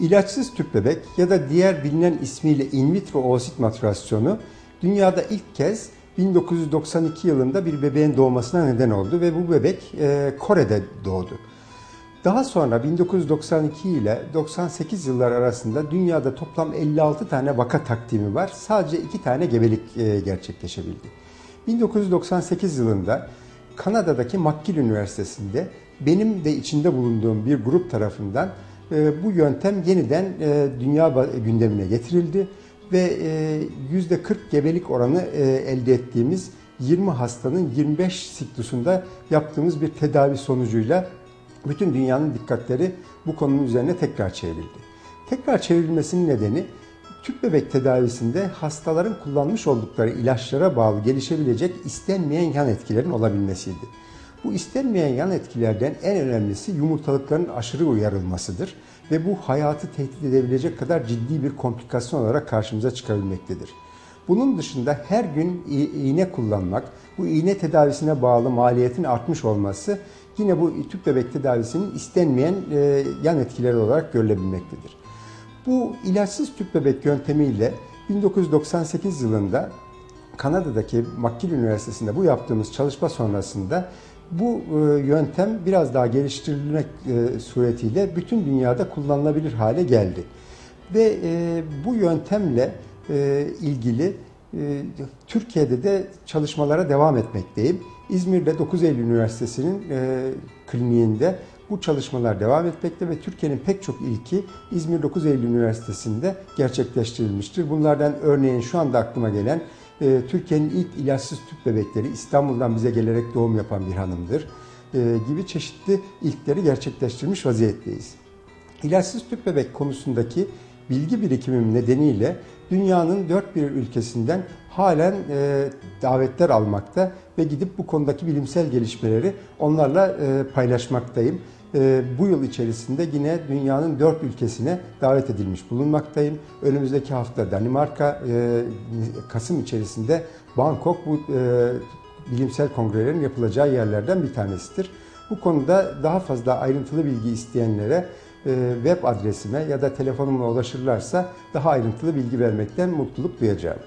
İlaçsız tüp bebek ya da diğer bilinen ismiyle in vitro oosit maturasyonu dünyada ilk kez 1992 yılında bir bebeğin doğmasına neden oldu ve bu bebek e, Kore'de doğdu. Daha sonra 1992 ile 98 yıllar arasında dünyada toplam 56 tane vaka takdimi var. Sadece 2 tane gebelik e, gerçekleşebildi. 1998 yılında Kanada'daki McGill Üniversitesi'nde benim de içinde bulunduğum bir grup tarafından bu yöntem yeniden e, dünya gündemine getirildi ve %40 gebelik oranı elde ettiğimiz 20 hastanın 25 siklusunda yaptığımız bir tedavi sonucuyla bütün dünyanın dikkatleri bu konunun üzerine tekrar çevrildi. Tekrar çevrilmesinin nedeni tüp bebek tedavisinde hastaların kullanmış oldukları ilaçlara bağlı gelişebilecek istenmeyen yan etkilerin olabilmesiydi. Bu istenmeyen yan etkilerden en önemlisi yumurtalıkların aşırı uyarılmasıdır ve bu hayatı tehdit edebilecek kadar ciddi bir komplikasyon olarak karşımıza çıkabilmektedir. Bunun dışında her gün iğne kullanmak, bu iğne tedavisine bağlı maliyetin artmış olması yine bu tüp bebek tedavisinin istenmeyen e, yan etkileri olarak görülebilmektedir. Bu ilaçsız tüp bebek yöntemiyle 1998 yılında Kanada'daki McGill Üniversitesi'nde bu yaptığımız çalışma sonrasında bu e, yöntem biraz daha geliştirilmek e, suretiyle bütün dünyada kullanılabilir hale geldi. Ve bu yöntemle ilgili Türkiye'de de çalışmalara devam etmekteyim. İzmir'de 9 Eylül Üniversitesi'nin e, kliniğinde bu çalışmalar devam etmekte ve Türkiye'nin pek çok ilki İzmir 9 Eylül Üniversitesi'nde gerçekleştirilmiştir. Bunlardan örneğin şu anda aklıma gelen e, Türkiye'nin ilk ilaçsız tüp bebekleri İstanbul'dan bize gelerek doğum yapan bir hanımdır e, gibi çeşitli ilkleri gerçekleştirmiş vaziyetteyiz. İlaçsız tüp bebek konusundaki bilgi birikimim nedeniyle dünyanın dört bir ülkesinden halen e, davetler almakta ve gidip bu konudaki bilimsel gelişmeleri onlarla e, paylaşmaktayım. E, bu yıl içerisinde yine dünyanın dört ülkesine davet edilmiş bulunmaktayım. Önümüzdeki hafta Danimarka, e, Kasım içerisinde Bangkok bu e, bilimsel kongrelerin yapılacağı yerlerden bir tanesidir. Bu konuda daha fazla ayrıntılı bilgi isteyenlere e, web adresime ya da telefonumla ulaşırlarsa daha ayrıntılı bilgi vermekten mutluluk duyacağım.